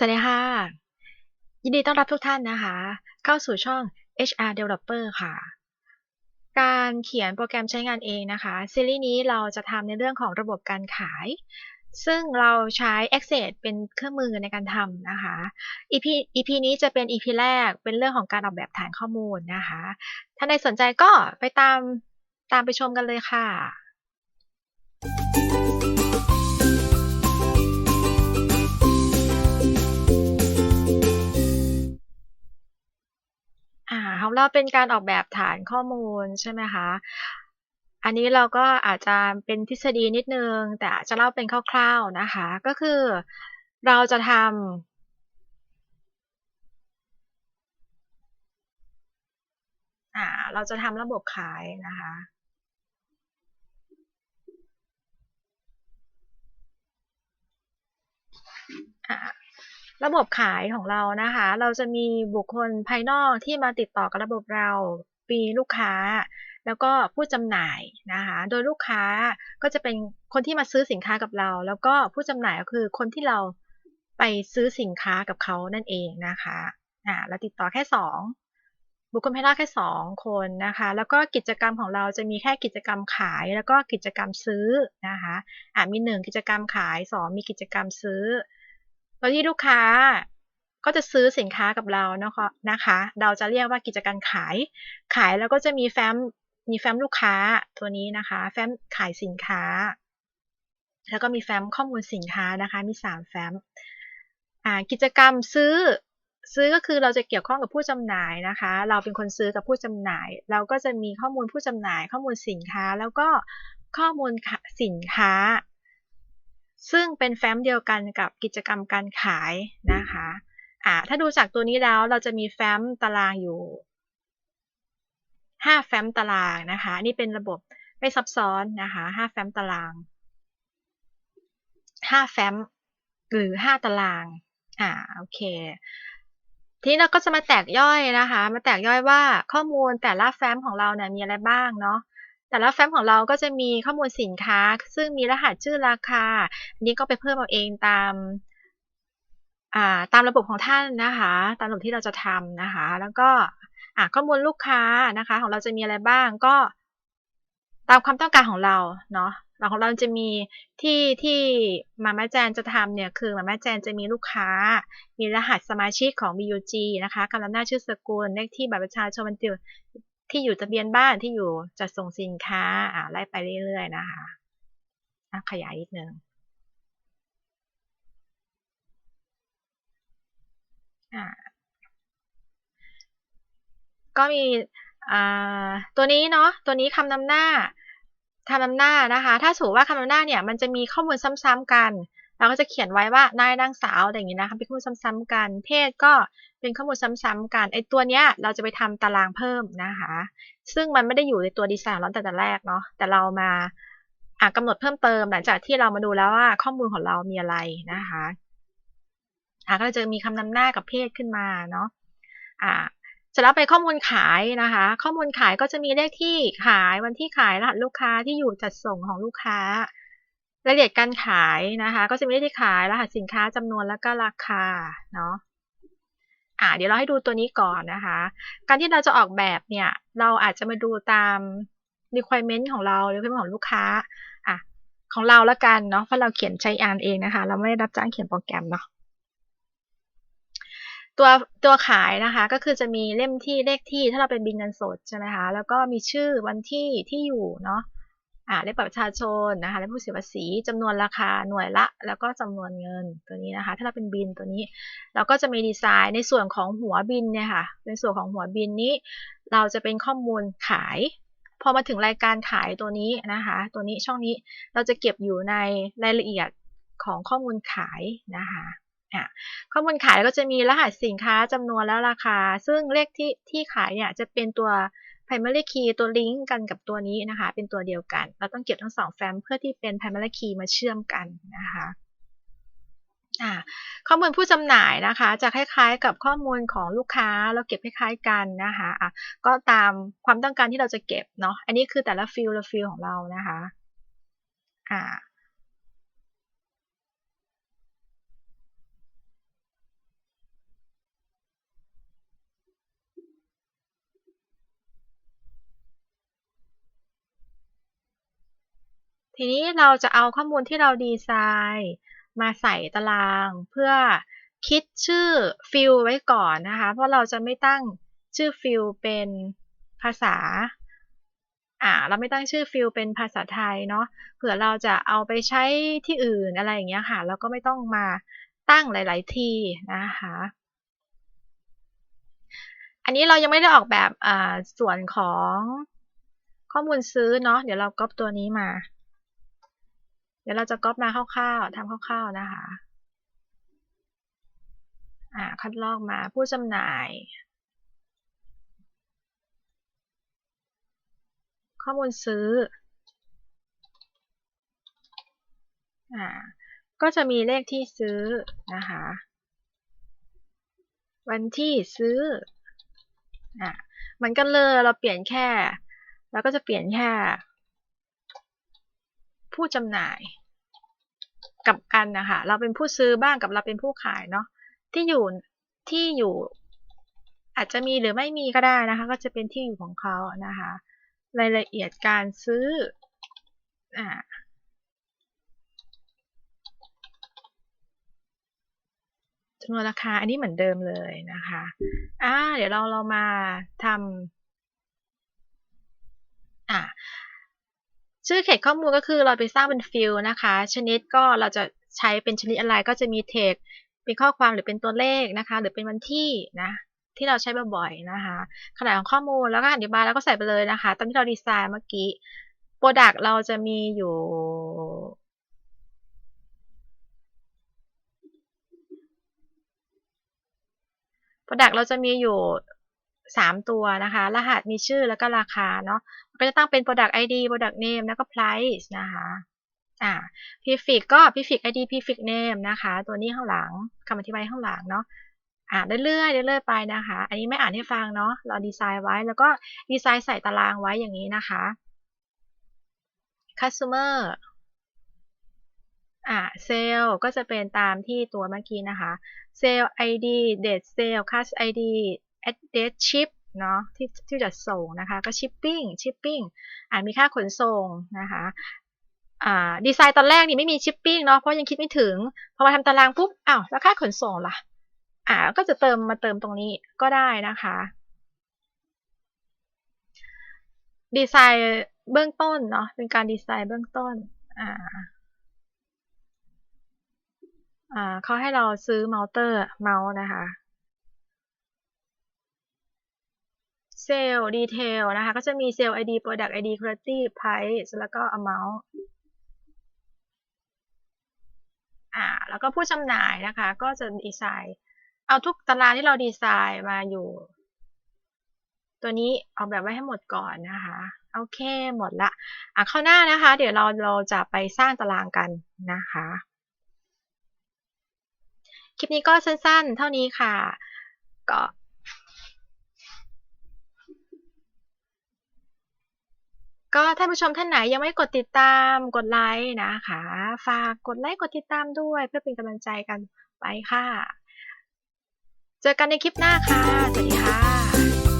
สวัสดีค่ะ ยินดีต้อนรับทุกท่านนะคะ เข้าสู่ช่อง HR Developer ค่ะ การเขียนโปรแกรมใช้งานเองนะคะ ซีรีส์นี้เราจะทำในเรื่องของระบบการขาย ซึ่งเราใช้ Access เป็นเครื่องมือในการทำนะคะ EP EP นี้จะเป็น EP แรกเป็นเรื่องของการออกแบบฐานข้อมูลนะคะ ถ้าใครสนใจก็ไปตามตามไปชมกันเลยค่ะ ของเราเป็นการออกแบบฐานข้อมูลใช่ไหมคะ อันนี้เราก็อาจจะเป็นทฤษฎีนิดนึง แต่จะเล่าเป็นคร่าวๆนะคะ ก็คือเราจะทำเราจะทำระบบขายนะคะอ่า ระบบขายของเรานะคะ เราจะมีบุคคลภายนอกที่มาติดต่อกับระบบเราปีลูกค้า แล้วก็ผู้จำหน่ายนะคะ โดยลูกค้าก็จะเป็นคนที่มาซื้อสินค้ากับเรา แล้วก็ผู้จำหน่ายก็คือคนที่เราไปซื้อสินค้ากับเขานั่นเองนะคะอ่าเราติดต่อแค่สองบุคคลภายนอกแค่สองคนนะคะ แล้วก็กิจกรรมของเราจะมีแค่กิจกรรมขาย แล้วก็กิจกรรมซื้อนะคะอ่ามีหนึ่งกิจกรรมขายสองมีกิจกรรมซื้อ โดยที่ลูกค้าก็จะซื้อสินค้ากับเรานะคะนะคะ เราจะเรียกว่ากิจการขาย ขายแล้วก็จะมีแฟ้มมีแฟ้มลูกค้าตัวนี้นะคะ แฟ้มขายสินค้า แล้วก็มีแฟ้มข้อมูลสินค้านะคะ มี 3 แฟ้มกิจกรรมซื้อซื้อก็คือเราจะเกี่ยวข้องกับผู้จำหน่ายนะคะ เราเป็นคนซื้อกับผู้จำหน่าย เราก็จะมีข้อมูลผู้จำหน่าย ข้อมูลสินค้า แล้วก็ข้อมูลสินค้า ซึ่งเป็นแฟ้มเดียวกันกับกิจกรรมการขายนะคะอ่าถ้าดูจากตัวนี้แล้วเราจะมีแฟ้มตารางอยู่ 5 แฟ้มตารางนะคะนี่เป็นระบบไม่ซับซ้อนนะคะ5แฟ้มตาราง 5 แฟ้มหรือ 5 ตารางอ่าโอเคทีนี้เราก็จะมาแตกย่อยนะคะ มาแตกย่อยว่าข้อมูลแต่ละแฟ้มของเราเนี่ยมีอะไรบ้างเนาะ แต่ละแฟ้มของเราก็จะมีข้อมูลสินค้า ซึ่งมีรหัสชื่อราคา อันนี้ก็ไปเพิ่มเอาเองตามตามระบบของท่านนะคะ ตามระบบที่เราจะทำนะคะ แล้วก็ข้อมูลลูกค้านะคะ ของเราจะมีอะไรบ้างก็ตามความต้องการของเราเนาะเราของเราจะมีที่ที่มาม่าแจนจะทำเนี่ยคือมาม่าแจนจะมีลูกค้า มีรหัสสมาชิกของ BUG นะคะคำนำหน้าชื่อสกุลเลขที่บัตรประชาชนวัน ที่อยู่ทะเบียนบ้านที่อยู่จัดส่งสินค้าอ่าไล่ไปเรื่อย ๆ นะคะขยายนิดนึงก็มีตัวนี้เนาะตัวนี้คำนำหน้าคำนำหน้านะคะ ถ้าสูว่าคำนำหน้าเนี่ยมันจะมีข้อมูลซ้ำๆกัน เราก็จะเขียนไว้ว่านายนางสาวอะไรอย่างนี้นะคะเป็นข้อมูลซ้ำๆกัน เพศก็เป็นข้อมูลซ้ำๆกันไอตัวเนี้ยเราจะไปทำตารางเพิ่มนะคะ ซึ่งมันไม่ได้อยู่ในตัวดีไซน์ร้อนแต่แต่แรกเนาะแต่เรามาอ่ากำหนดเพิ่มเติมหลังจากที่เรามาดูแล้วว่าข้อมูลของเรามีอะไรนะคะอ่าก็จะมีคำนำหน้ากับเพศขึ้นมาเนาะอ่าเสร็จแล้วไปข้อมูลขายนะคะ ข้อมูลขายก็จะมีเลขที่ขายวันที่ขายรหัสลูกค้าที่อยู่จัดส่งของลูกค้า รายละเอียดการขายนะคะ ก็จะมีที่ขายรหัสสินค้าจำนวนแล้วก็ราคาเนาะอ่าเดี๋ยวเราให้ดูตัวนี้ก่อนนะคะ การที่เราจะออกแบบเนี่ยเราอาจจะมาดูตาม requirement ของเรา requirement ของลูกค้าอะของเราละกันเนาะเพราะเราเขียนใช้อ่านเองนะคะ เราไม่ได้รับจ้างเขียนโปรแกรมเนาะตัวตัวขายนะคะก็คือจะมีเล่มที่เลขที่ถ้าเราเป็นบินเงินสดใช่ไหมคะแล้วก็มีชื่อวันที่ที่อยู่เนาะ เลขบัตรประชาชนนะคะเลขผู้เสียภาษีจำนวนราคาหน่วยละ แล้วก็จำนวนเงินตัวนี้นะคะ ถ้าเราเป็นบินตัวนี้ เราก็จะมีดีไซน์ในส่วนของหัวบินเนี่ยค่ะ ในส่วนของหัวบินนี้ เราจะเป็นข้อมูลขาย พอมาถึงรายการขายตัวนี้นะคะ ตัวนี้ช่องนี้เราจะเก็บอยู่ในรายละเอียดของข้อมูลขายนะคะข้อมูลขายก็จะมีรหัสสินค้าจำนวนและราคา ซึ่งเลขที่ที่ขายเนี่ยจะเป็นตัว primary key ตัวลิงก์กันกับตัวนี้นะคะ เป็นตัวเดียวกัน เราต้องเก็บทั้งสองแฟ้มเพื่อที่เป็น primary key มาเชื่อมกันนะคะข้อมูลผู้จำหน่ายนะคะจะคล้ายๆ กับข้อมูลของลูกค้าเราเก็บคล้ายๆกันนะคะะก็ตามความต้องการที่เราจะเก็บเนาะอันนี้คือแต่ละฟิลละฟิลของเรานะคะอ่า ทีนี้เราจะเอาข้อมูลที่เราดีไซน์มาใส่ตารางเพื่อคิดชื่อฟิลไว้ก่อนนะคะ เพราะเราจะไม่ตั้งชื่อฟิลเป็นภาษาอ่าเราไม่ตั้งชื่อฟิลเป็นภาษาไทยเนาะเผื่อเราจะเอาไปใช้ที่อื่นอะไรอย่างเงี้ยค่ะแล้วก็ไม่ต้องมาตั้งหลาย ๆ ทีนะคะ อันนี้เรายังไม่ได้ออกแบบอ่าส่วนของข้อมูลซื้อเนาะเดี๋ยวเราก๊อปตัวนี้มา ดี๋ยวเราจะก๊อปมาคร่าวๆทำคร่าวๆนะคะอ่าคัดลอกมาผู้จำหน่าย ข้อมูลซื้ออ่าก็จะมีเลขที่ซื้อนะคะ วันที่ซื้ออ่ามือนกันเลยเราเปลี่ยนแค่ เราก็จะเปลี่ยนแค่ ผู้จำหน่ายกับกันนะคะเราเป็นผู้ซื้อบ้างกับเราเป็นผู้ขายเนาะที่อยู่ที่อยู่ อาจจะมีหรือไม่มีก็ได้นะคะ ก็จะเป็นที่อยู่ของเขานะคะ รายละเอียดการซื้ออ่าจำนวนราคาอันนี้เหมือนเดิมเลยนะคะ อ่า เดี๋ยวเราเรามาทำอ่า ชื่อเขตข้อมูลก็คือเราไปสร้างเป็นฟิลนะคะ ชนิดก็เราจะใช้เป็นชนิดอะไรก็จะมีเทคเป็นข้อความหรือเป็นตัวเลขนะคะ หรือเป็นวันที่นะที่เราใช้บ่อยๆนะคะ ขนาดของข้อมูลแล้วก็อธิบายแล้วก็ใส่ไปเลยนะคะตามที่เราดีไซน์เมื่อกี้ Product เราจะมีอยู่ Product เราจะมีอยู่ 3 ตัวนะคะ รหัสมีชื่อแล้วก็ราคาเนาะก็จะตั้งเป็น Product ID Product Name แล้วก็ Price นะคะอ่า Prefix ก็ Prefix ID Prefix Name นะคะ ตัวนี้ข้างหลังคำอธิบายข้างหลังเนาะอ่านเรื่อยๆเรื่อยๆไปนะคะ อันนี้ไม่อ่านให้ฟังเนาะเราดีไซน์ไว้แล้วก็ดีไซน์ใส่ตารางไว้อย่างนี้นะคะ customer อ่า sale ก็จะเป็นตามที่ตัวเมื่อกี้นะคะ sale ID date sale cash ID address ship เนาะที่ที่จะส่งนะคะ ก็ shipping shipping อ่ามีค่าขนส่งนะคะอ่าดีไซน์ตอนแรกนี่ไม่มี shipping เนาะเพราะยังคิดไม่ถึง พอมาทำตารางปุ๊บอ้าวแล้วค่าขนส่งล่ะ อ่า ก็จะเติมมาเติมตรงนี้ก็ได้นะคะ ดีไซน์เบื้องต้นเนาะเป็นการดีไซน์เบื้องต้น อ่า อ่าเขาให้เราซื้อเมาส์เตอร์เมาส์นะคะ เซลล์ดีเทลนะคะ ก็จะมีเซลล์ ID Product ID Quality Price แล้วก็ Amount อ่าแล้วก็ผู้จำหน่ายนะคะ ก็จะดีไซน์ เอาทุกตารางที่เราดีไซน์มาอยู่ ตัวนี้เอาแบบไว้ให้หมดก่อนนะคะโอเคหมดละอะเข้าหน้านะคะ เดี๋ยวเราเราจะไปสร้างตารางกันนะคะ คลิปนี้ก็สั้นๆ เท่านี้ค่ะก็ ก็ท่านผู้ชมท่านไหนยังไม่กดติดตามกดไลค์นะคะ ฝากกดไลค์กดติดตามด้วยเพื่อเป็นกำลังใจกันไปค่ะ เจอกันในคลิปหน้าค่ะ สวัสดีค่ะ